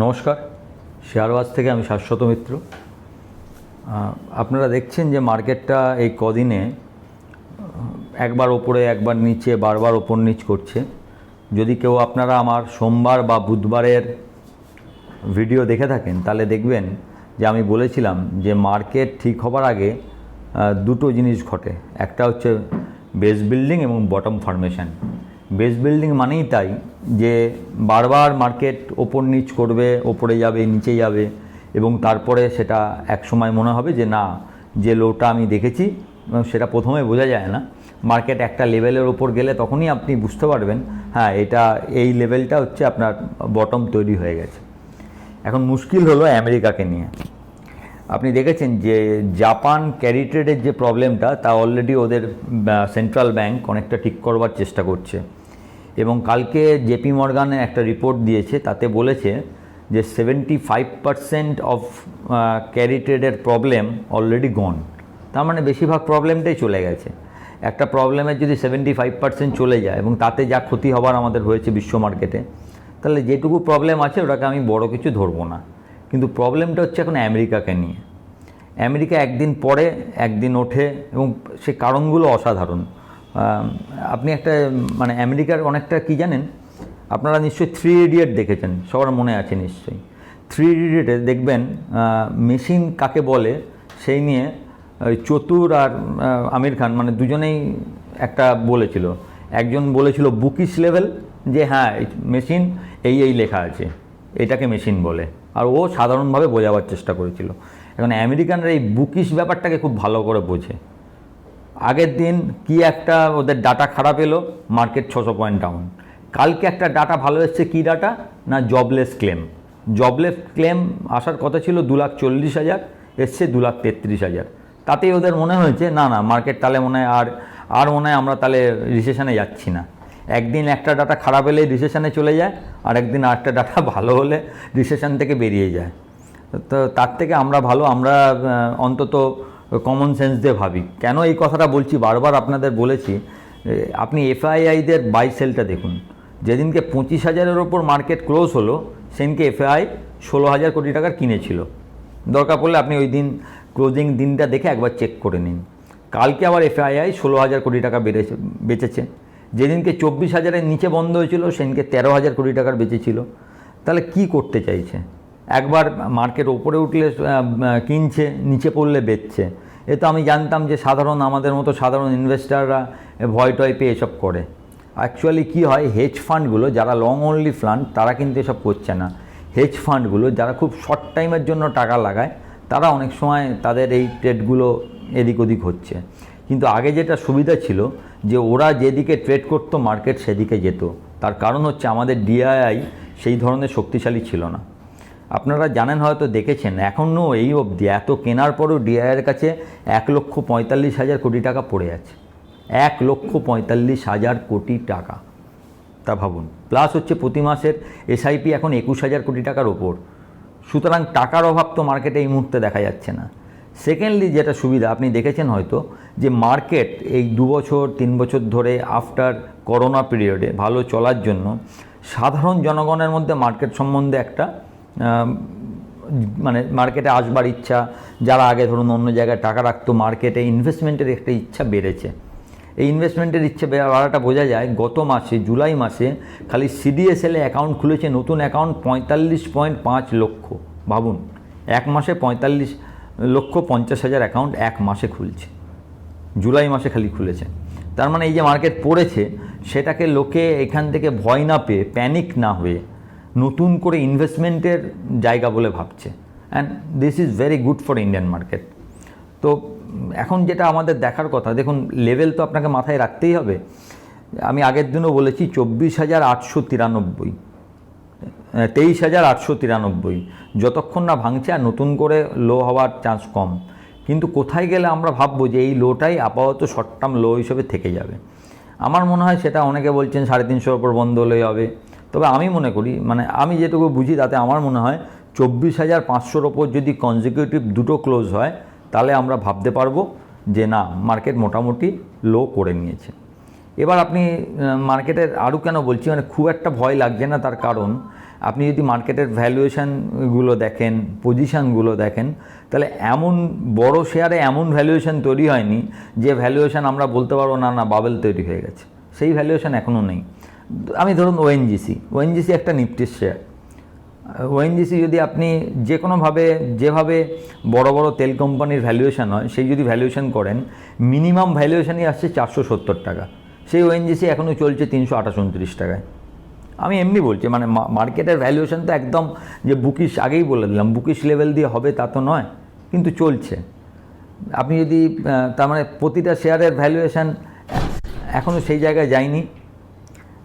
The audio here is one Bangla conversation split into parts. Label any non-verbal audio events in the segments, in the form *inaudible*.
নমস্কার শেয়ারবাজ থেকে আমি শাশ্বত মিত্র। আপনারা দেখছেন যে মার্কেটটা এই কদিনে একবার ওপরে, একবার নিচে, বারবার ওপর নিচ করছে। যদি কেউ আপনারা আমার সোমবার বা বুধবারের ভিডিও দেখে থাকেন, তাহলে দেখবেন যে আমি বলেছিলাম যে মার্কেট ঠিক হবার আগে দুটো জিনিস ঘটে। একটা হচ্ছে বেস বিল্ডিং এবং বটম ফরমেশন। বেস বিল্ডিং মানেই তাই যে বারবার মার্কেট ওপর নিচ করবে, ওপরে যাবে, নিচে যাবে, এবং তারপরে সেটা এক সময় মনে হবে যে না, যে লোটা আমি দেখেছি, এবং সেটা প্রথমে বোঝা যায় না। মার্কেট একটা লেভেলের ওপর গেলে তখনই আপনি বুঝতে পারবেন হ্যাঁ এটা, এই লেভেলটা হচ্ছে আপনার বটম তৈরি হয়ে গেছে। এখন মুশকিল হলো আমেরিকাকে নিয়ে। আপনি দেখেছেন যে জাপান ক্যারি ট্রেডের যে প্রবলেমটা, তা অলরেডি ওদের সেন্ট্রাল ব্যাংক অনেকটা ঠিক করবার চেষ্টা করছে। এবং কালকে জেপি মর্গানের একটা রিপোর্ট দিয়েছে, তাতে বলেছে যে seventy five percent of carry ট্রেডের problem already gone তার মানে বেশিরভাগ প্রবলেমটাই চলে গেছে। একটা প্রবলেমের যদি সেভেন্টি ফাইভ পার্সেন্ট চলে যায় এবং তাতে যা ক্ষতি হবার আমাদের হয়েছে বিশ্ব মার্কেটে তাহলে যেটুকু প্রবলেম আছে ওটাকে আমি বড় কিছু ধরবো না। কিন্তু প্রবলেমটা হচ্ছে এখন আমেরিকাকে নিয়ে। আমেরিকা একদিন পরে একদিন ওঠে এবং সে কারণগুলো অসাধারণ। আপনি একটা মানে আমেরিকার অনেকটা কি জানেন? আপনারা নিশ্চয়ই থ্রি ইডিয়েট দেখেছেন, সবার মনে আছে নিশ্চয়ই। থ্রি ইডিয়েটে দেখবেন মেশিন কাকে বলে, সেই নিয়ে চতুর আর আমির খান মানে দুজনেই একটা বলেছিল। একজন বলেছিল বুকিশ লেভেল যে হ্যাঁ মেশিন এই এই লেখা আছে, এটাকে মেশিন বলে। আর ও সাধারণভাবে বোঝাবার চেষ্টা করেছিল। এখন আমেরিকানরা এই বুকিশ ব্যাপারটাকে খুব ভালো করে বোঝে। আগের দিন কি একটা ওদের ডাটা খারাপ এলো মার্কেট ছশো পয়েন্ট ডাউন কালকে একটা ডাটা ভালো এসছে কী ডাটা না জবলেস ক্লেম জবলেস ক্লেম আসার কথা ছিল দু লাখ চল্লিশ হাজার, এসছে দু লাখ তেত্রিশ হাজার। তাতেই ওদের মনে হয়েছে, না না মার্কেট তাহলে মনে হয় আর আর মনে হয় আমরা তাহলে রিসেশনে যাচ্ছি না। একদিন একটা ডাটা খারাপ হলে রিসেশনে চলে যায়, আর একদিন আরেকটা ডাটা *laughs* ভালো হলে রিসেশন থেকে বেরিয়ে যায়। তো, তার থেকে আমরা ভালো, আমরা অন্তত কমন সেন্স দিয়ে ভাবি। কেন এই কথাটা বলছি? বারবার আপনাদের বলেছি আপনি এফআইআইদের বাই সেলটা দেখুন। যেদিনকে পঁচিশ হাজারের ওপর মার্কেট ক্লোজ হলো, সেদিনকে এফআই ষোলো হাজার কোটি টাকার কিনেছিল। দরকার পড়লে আপনি ওই দিন ক্লোজিং দিনটা দেখে একবার চেক করে নিন। কালকে আবার এফআইআই ষোলো হাজার কোটি টাকা বেড়েছে, বেঁচেছে। যেদিনকে চব্বিশ হাজারের নিচে বন্ধ হয়েছিল, সেদিনকে তেরো হাজার কোটি টাকার বেচেছিল। তাহলে কি করতে চাইছে? একবার মার্কেট ওপরে উঠলে কিনছে, নিচে পড়লে বেচছে। এ তো আমি জানতাম যে সাধারণ, আমাদের মতো সাধারণ ইনভেস্টাররা ভয় টয় পেয়ে এসব করে। অ্যাকচুয়ালি কি হয় হেজ ফান্ডগুলো যারা লং অনলি ফান্ড তারা কিন্তু এসব করছে না। হেজ ফান্ডগুলো যারা খুব শর্ট টাইমের জন্য টাকা লাগায়, তারা অনেক সময় তাদের এই ট্রেডগুলো এদিক ওদিক হচ্ছে। কিন্তু আগে যেটা সুবিধা ছিল, যে ওরা যেদিকে ট্রেড করতো মার্কেট সেদিকে যেত। তার কারণ হচ্ছে আমাদের ডিআইআই সেই ধরনের শক্তিশালী ছিল না। আপনারা জানেন হয়তো দেখেছেন এখনও এই অবধি এত কেনার পরও ডিআইয়ের কাছে এক লক্ষ পঁয়তাল্লিশ হাজার কোটি টাকা পড়ে আছে। এক লক্ষ পঁয়তাল্লিশ হাজার কোটি টাকা। তা ভাবুন। প্লাস হচ্ছে প্রতি মাসের এসআইপি এখন একুশ হাজার কোটি টাকার ওপর। সুতরাং টাকার অভাব তো মার্কেটে এই মুহূর্তে দেখা যাচ্ছে না। সেকেন্ডলি যেটা সুবিধা, আপনি দেখেছেন হয়তো যে মার্কেট এই দু বছর, তিন বছর ধরে আফটার করোনা পিরিয়ডে ভালো চলার জন্য সাধারণ জনগণের মধ্যে মার্কেট সম্বন্ধে একটা মানে মার্কেটে আসবার ইচ্ছা, যারা আগে ধরুন অন্য জায়গায় টাকা রাখতো মার্কেটে ইনভেস্টমেন্টের একটা ইচ্ছা বেড়েছে। এই ইনভেস্টমেন্টের ইচ্ছে বাড়াটা বোঝা যায়, গত মাসে, জুলাই মাসে খালি সিডিএসএলে অ্যাকাউন্ট খুলেছে, নতুন অ্যাকাউন্ট পঁয়তাল্লিশ পয়েন্ট পাঁচ লক্ষ, ভাবুন। এক মাসে পঁয়তাল্লিশ লক্ষ পঞ্চাশ হাজার অ্যাকাউন্ট এক মাসে খুলছে। জুলাই মাসে খালি খুলেছে। তার মানে এই যে মার্কেট পড়েছে, সেটাকে লোকে এখান থেকে ভয় না পেয়ে প্যানিক না হয়ে নতুন করে ইনভেস্টমেন্টের জায়গা বলে ভাবছে। And this is very good for Indian market তো এখন যেটা আমাদের দেখার কথা, দেখুন লেভেল তো আপনাকে মাথায় রাখতেই হবে। আমি আগের দিনও বলেছি, চব্বিশ হাজার আটশো তিরানব্বই। তেইশ হাজার আটশো তিরানব্বই। যতক্ষণ না ভাঙছে আর নতুন করে লো হওয়ার চান্স কম। কিন্তু কোথায় গেলে আমরা ভাববো যে এই লোটাই আপাতত শর্ট টার্ম লো হিসেবে থেকে যাবে? আমার মনে হয় সেটা অনেকে বলছেন, সাড়ে তিনশোর ওপর বন্ধ হলেই হবে। তবে আমি মনে করি মানে আমি যেটুকু বুঝি তাতে আমার মনে হয় চব্বিশ হাজার পাঁচশোর ওপর যদি কনজিকিউটিভ দুটো ক্লোজ হয়, তাহলে আমরা ভাবতে পারব যে না মার্কেট মোটামুটি লো করে নিয়েছে। এবার আপনি মার্কেটের আরও কেন বলছি মানে খুব একটা ভয় লাগছে না তার কারণ, আপনি যদি মার্কেটের ভ্যালুয়েশানগুলো দেখেন পজিশানগুলো দেখেন, তাহলে এমন বড় শেয়ারে এমন ভ্যালুয়েশান তৈরি হয়নি যে ভ্যালুয়েশান আমরা বলতে পারব না না বাবেল তৈরি হয়ে গেছে। সেই ভ্যালুয়েশন এখনও নেই। আমি ধরুন ওএনজিসি ওএনজিসি একটা নিফটির শেয়ার ওএনজিসি যদি আপনি যে কোনোভাবে যেভাবে বড় বড় তেল কোম্পানির ভ্যালুয়েশন হয়, সেই যদি ভ্যালুয়েশন করেন মিনিমাম ভ্যালুয়েশনই আসছে চারশো সত্তর টাকা। সেই ওএনজিসি এখনও চলছে তিনশো আঠাশ টাকায়। আমি এমনি বলছি মানে মার্কেটের ভ্যালুয়েশন তো একদম যে বুকিশ, আগেই বলে দিলাম, বুকিশ লেভেল দিয়ে হবে তা তো নয়, কিন্তু চলছে। আপনি যদি তার মানে প্রতিটা শেয়ারের ভ্যালুয়েশন এখনও সেই জায়গায় যায়নি।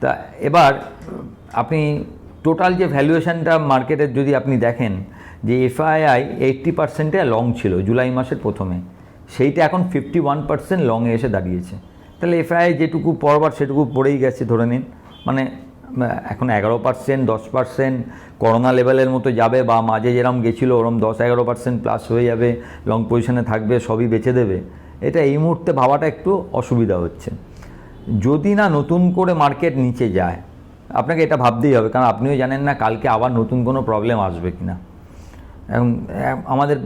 তা এবার, আপনি টোটাল যে ভ্যালুয়েশনটা মার্কেটের যদি আপনি দেখেন, যে এফআইআই এইট্টি পার্সেন্টে লং ছিল, জুলাই মাসের প্রথমে, সেইটা এখন ফিফটি ওয়ান পার্সেন্ট লংয়ে এসে দাঁড়িয়েছে। তাহলে এফআইআই যেটুকু পড়বার সেটুকু পড়েই গেছে, ধরে নিন। মানে এখন এগারো পার্সেন্ট দশ পার্সেন্ট করোনা লেভেলের মতো যাবে বা মাঝে যেরম গেছিল, ওরম দশ এগারো পার্সেন্ট প্লাস হয়ে যাবে লং পজিশনে থাকবে, সবই বেচে দেবে। এটা এই মুহূর্তে ভাবাটা একটু অসুবিধা হচ্ছে। যদি না নতুন করে মার্কেট নিচে যায়, আপনাকে এটা ভাবতেই হবে, কারণ আপনিও জানেন না কালকে আবার নতুন কোনো প্রবলেম আসবে কি না এখন আমাদের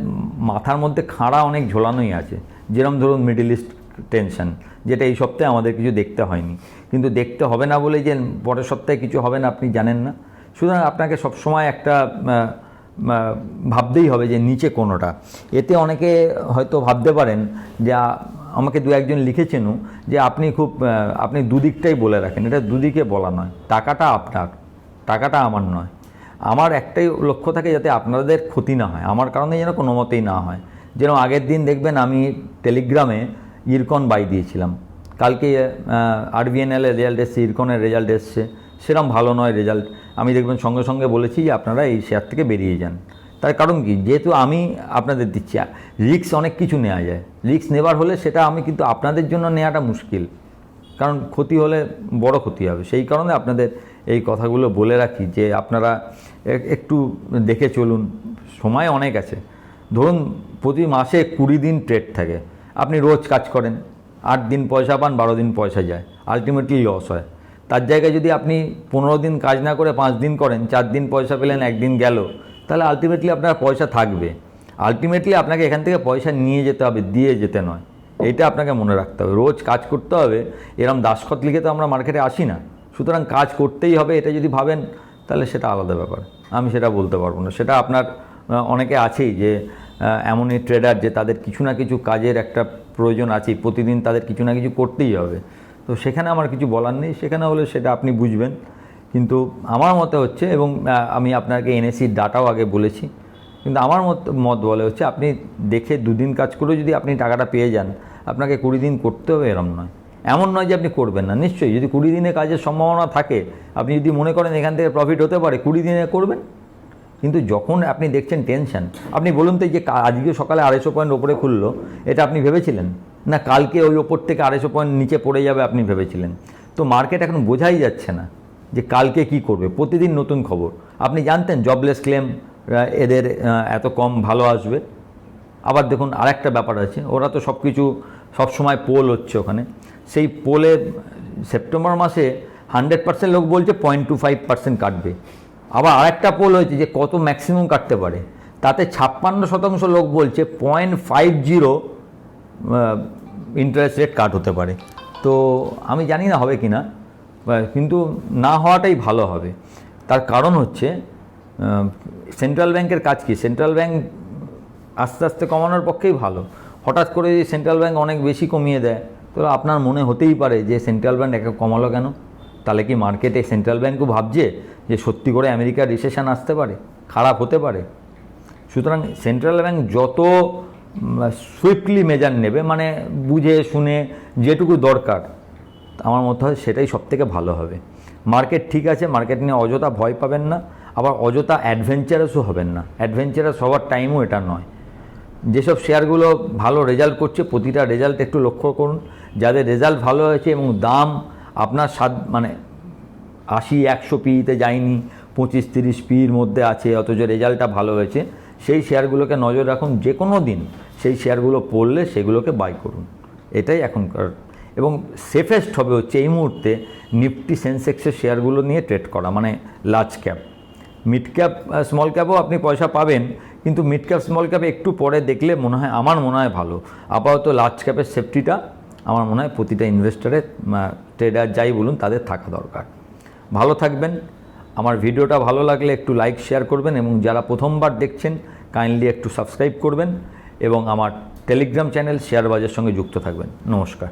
মাথার মধ্যে খাড়া অনেক ঝোলানোই আছে। যেরকম ধরুন মিডিল ইস্ট টেনশন যেটা এই সপ্তাহে আমাদের কিছু দেখতে হয়নি। কিন্তু দেখতে হবে না বলে যে পরের সপ্তাহে কিছু হবে না, আপনি জানেন না। সুতরাং আপনাকে সবসময় একটা ভাবতেই হবে যে নিচে কোনোটা। এতে অনেকে হয়তো ভাবতে পারেন যে আমাকে দু একজন লিখেছেনও যে আপনি খুব আপনি দুদিকটাই বলে রাখেন। এটা দুদিকে বলা নয়। টাকাটা আপনার, টাকাটা আমার নয়। আমার একটাই লক্ষ্য থাকে যাতে আপনাদের ক্ষতি না হয়। আমার কারণে যেন কোনো মতেই না হয়। যেন আগের দিন দেখবেন আমি টেলিগ্রামে ইরকন বাই দিয়েছিলাম। কালকে আরবিএনএলের রেজাল্ট এসছে, ইরকনের রেজাল্ট এসছে। সেরকম ভালো নয় রেজাল্ট। আমি দেখবেন সঙ্গে সঙ্গে বলেছি যে আপনারা এই শেয়ার থেকে বেরিয়ে যান। তার কারণ কি? যেহেতু আমি আপনাদের দিচ্ছি রিক্স অনেক কিছু নেওয়া যায়। রিক্স নেবার হলে সেটা আমি কিন্তু আপনাদের জন্য নেওয়াটা মুশকিল। কারণ ক্ষতি হলে বড় ক্ষতি হবে। সেই কারণে আপনাদের এই কথাগুলো বলে রাখি যে আপনারা একটু দেখে চলুন। সময় অনেক আছে। ধরুন, প্রতি মাসে কুড়ি দিন ট্রেড থাকে। আপনি রোজ কাজ করেন, আট দিন পয়সা পান, বারো দিন পয়সা যায়। আলটিমেটলি লস হয়। তার জায়গায় যদি আপনি পনেরো দিন কাজ না করে পাঁচ দিন করেন, চার দিন পয়সা পেলেন, একদিন গেল তাহলে আলটিমেটলি আপনার পয়সা থাকবে। আলটিমেটলি আপনাকে এখান থেকে পয়সা নিয়ে যেতে হবে, দিয়ে যেতে নয়। এইটা আপনাকে মনে রাখতে হবে। রোজ কাজ করতে হবে, এরম দাসখত লিখে তো আমরা মার্কেটে আসি না। সুতরাং কাজ করতেই হবে, এটা যদি ভাবেন, তাহলে সেটা আলাদা ব্যাপার। আমি সেটা বলতে পারব না। সেটা আপনার অনেকে আছেই যে এমনই ট্রেডার যে তাদের কিছু না কিছু কাজের একটা প্রয়োজন আছেই। প্রতিদিন তাদের কিছু না কিছু করতেই হবে। তো সেখানে আমার কিছু বলার নেই। সেখানে হলে সেটা আপনি বুঝবেন। কিন্তু আমার মতে হচ্ছে, এবং আমি আপনাকে এনএসির ডাটাও আগে বলেছি, কিন্তু আমার মত মত বলে হচ্ছে, আপনি দেখে দুদিন কাজ করেও যদি আপনি টাকাটা পেয়ে যান, আপনাকে কুড়ি দিন করতে হবে, এরম নয়। এমন নয় যে আপনি করবেন না, নিশ্চয়ই। যদি কুড়ি দিনে কাজের সম্ভাবনা থাকে, আপনি যদি মনে করেন এখান থেকে প্রফিট হতে পারে, কুড়ি দিনে করবেন। কিন্তু যখন আপনি দেখছেন টেনশন আপনি বলুন তো যে আজকে সকালে আড়াইশো পয়েন্ট ওপরে খুললো, এটা আপনি ভেবেছিলেন? না, কালকে ওই ওপর থেকে আড়াইশো পয়েন্ট নিচে পড়ে যাবে, আপনি ভেবেছিলেন। তো মার্কেট এখন বোঝাই যাচ্ছে না। যে কালকে কি করবে? প্রতিদিন নতুন খবর। আপনি জানতেন জবলেস ক্লেম এদের এত কম ভালো আসবে। আবার দেখুন আরেকটা ব্যাপার আছে, ওরা তো সব কিছু সবসময় পোল হচ্ছে ওখানে। সেই পোলে সেপ্টেম্বর মাসে হান্ড্রেড পার্সেন্ট লোক বলছে পয়েন্ট টু ফাইভ পার্সেন্ট কাটবে। আবার আরেকটা পোল হয়েছে যে কত ম্যাক্সিমাম কাটতে পারে। তাতে ছাপ্পান্ন শতাংশ লোক বলছে point five zero interest rate cut হতে পারে। তো আমি জানি না হবে কি না কিন্তু না হওয়াটাই ভালো হবে। তার কারণ হচ্ছে সেন্ট্রাল ব্যাংকের কাজ কি? সেন্ট্রাল ব্যাংক আস্তে আস্তে কমানোর পক্ষেই ভালো। হঠাৎ করে যদি সেন্ট্রাল ব্যাংক অনেক বেশি কমিয়ে দেয়, তো আপনার মনে হতেই পারে যে সেন্ট্রাল ব্যাংক একে কমালো কেন? তাহলে কি মার্কেটে সেন্ট্রাল ব্যাংকও ভাবছে যে সত্যি করে আমেরিকার রিসেশন আসতে পারে? খারাপ হতে পারে। সুতরাং সেন্ট্রাল ব্যাংক যত সুইফটলি মেজার নেবে মানে বুঝে, শুনে যেটুকু দরকার আমার মতে হয় সেটাই সবথেকে ভালো হবে। মার্কেট ঠিক আছে, মার্কেট নিয়ে অযথা ভয় পাবেন না, আবার অযথা অ্যাডভেঞ্চারাসও হবেন না। অ্যাডভেঞ্চারাস হওয়ার টাইমও এটা নয়। যেসব শেয়ারগুলো ভালো রেজাল্ট করছে, প্রতিটা রেজাল্ট একটু লক্ষ্য করুন। যাদের রেজাল্ট ভালো হয়েছে এবং দাম আপনার স্বাদ মানে আশি, একশো পিতে যায়নি, পঁচিশ, তিরিশ পির মধ্যে আছে, অথচ রেজাল্টটা ভালো হয়েছে, সেই শেয়ারগুলোকে নজর রাখুন। যে কোনো দিন সেই শেয়ারগুলো পড়লে সেগুলোকে বাই করুন। এটাই এখনকার এবং সেফেস্ট হবে হচ্ছে এই মুহূর্তে নিফটি সেন্সেক্সের শেয়ারগুলো নিয়ে ট্রেড করা মানে large cap mid cap small ক্যাপও আপনি পয়সা পাবেন, কিন্তু মিড ক্যাপ স্মল ক্যাপে একটু পরে দেখলে মনে হয়, আমার মনে হয় ভালো। আপাতত লার্জ ক্যাপের সেফটিটা আমার মনে হয় প্রতিটা ইনভেস্টারের ট্রেডার যাই বলুন, তাদের থাকা দরকার। ভালো থাকবেন। আমার ভিডিওটা ভালো লাগলে একটু লাইক শেয়ার করবেন এবং যারা প্রথমবার দেখছেন কাইন্ডলি একটু সাবস্ক্রাইব করবেন এবং আমার টেলিগ্রাম চ্যানেল শেয়ার বাজার সঙ্গে যুক্ত থাকবেন। নমস্কার।